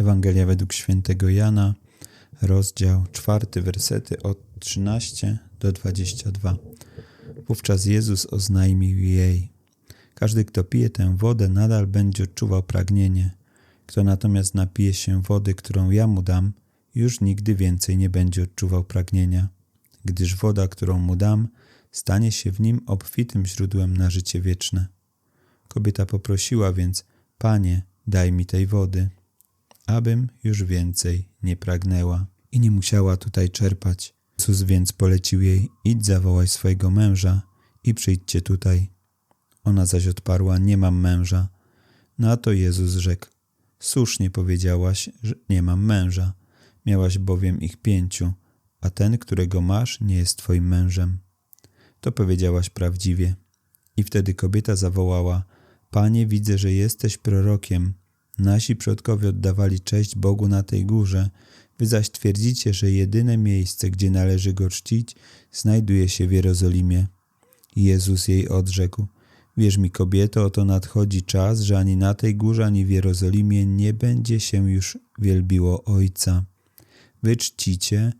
Ewangelia według świętego Jana, rozdział 4, wersety od 13 do 22. Wówczas Jezus oznajmił jej: Każdy, kto pije tę wodę, nadal będzie odczuwał pragnienie. Kto natomiast napije się wody, którą ja mu dam, już nigdy więcej nie będzie odczuwał pragnienia, gdyż woda, którą mu dam, stanie się w nim obfitym źródłem na życie wieczne. Kobieta poprosiła więc: Panie, daj mi tej wody, abym już więcej nie pragnęła i nie musiała tutaj czerpać. Jezus więc polecił jej: Idź zawołaj swojego męża i przyjdźcie tutaj. Ona zaś odparła: Nie mam męża. Na to Jezus rzekł: Słusznie powiedziałaś, że nie mam męża. Miałaś bowiem ich pięciu, a ten, którego masz, nie jest twoim mężem. To powiedziałaś prawdziwie. I wtedy kobieta zawołała: Panie, widzę, że jesteś prorokiem. Nasi przodkowie oddawali cześć Bogu na tej górze, wy zaś twierdzicie, że jedyne miejsce, gdzie należy go czcić, znajduje się w Jerozolimie. Jezus jej odrzekł: Wierz mi, kobieto, oto nadchodzi czas, że ani na tej górze, ani w Jerozolimie nie będzie się już wielbiło Ojca. Wy czcicie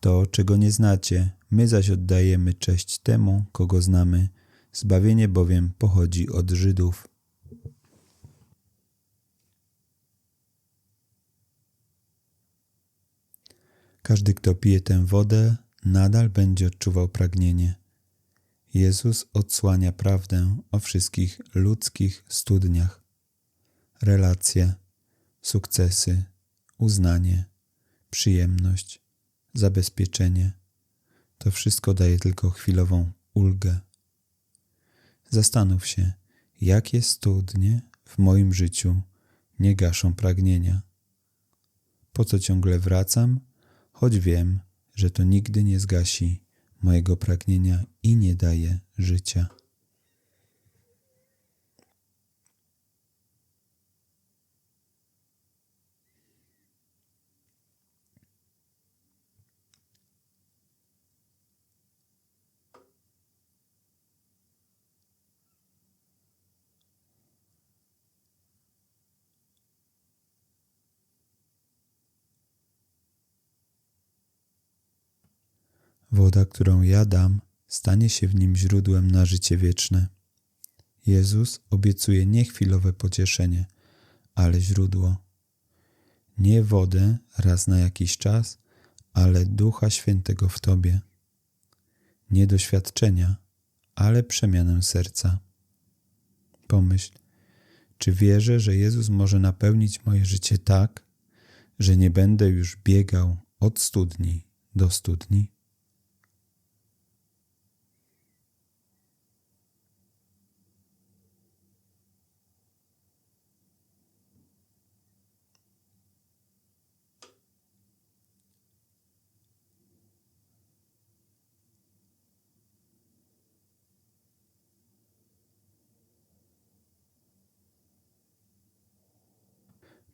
to, czego nie znacie, my zaś oddajemy cześć temu, kogo znamy. Zbawienie bowiem pochodzi od Żydów. Każdy, kto pije tę wodę, nadal będzie odczuwał pragnienie. Jezus odsłania prawdę o wszystkich ludzkich studniach. Relacje, sukcesy, uznanie, przyjemność, zabezpieczenie to wszystko daje tylko chwilową ulgę. Zastanów się, jakie studnie w moim życiu nie gaszą pragnienia. Po co ciągle wracam, choć wiem, że to nigdy nie zgasi mojego pragnienia i nie daje życia. Woda, którą ja dam, stanie się w nim źródłem na życie wieczne. Jezus obiecuje nie chwilowe pocieszenie, ale źródło. Nie wodę raz na jakiś czas, ale Ducha Świętego w Tobie. Nie doświadczenia, ale przemianę serca. Pomyśl, czy wierzę, że Jezus może napełnić moje życie tak, że nie będę już biegał od studni do studni?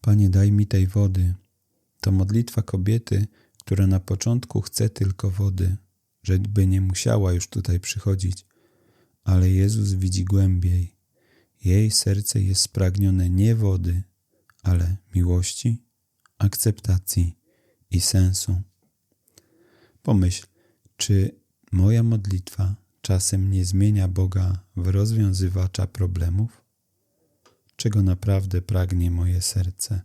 Panie, daj mi tej wody. To modlitwa kobiety, która na początku chce tylko wody, żeby nie musiała już tutaj przychodzić. Ale Jezus widzi głębiej. Jej serce jest spragnione nie wody, ale miłości, akceptacji i sensu. Pomyśl, czy moja modlitwa czasem nie zmienia Boga w rozwiązywacza problemów? Czego naprawdę pragnie moje serce.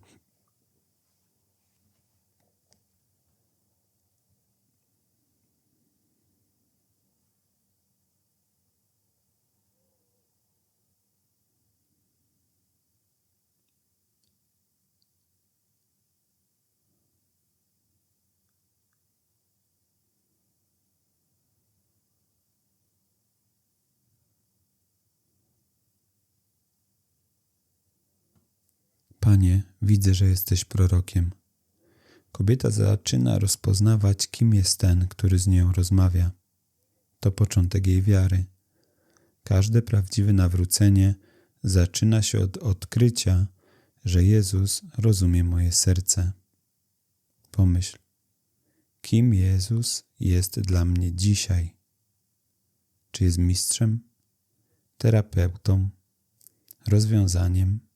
Panie, widzę, że jesteś prorokiem. Kobieta zaczyna rozpoznawać, kim jest ten, który z nią rozmawia. To początek jej wiary. Każde prawdziwe nawrócenie zaczyna się od odkrycia, że Jezus rozumie moje serce. Pomyśl, kim Jezus jest dla mnie dzisiaj? Czy jest mistrzem, terapeutą, rozwiązaniem?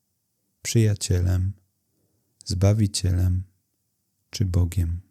Przyjacielem, Zbawicielem czy Bogiem.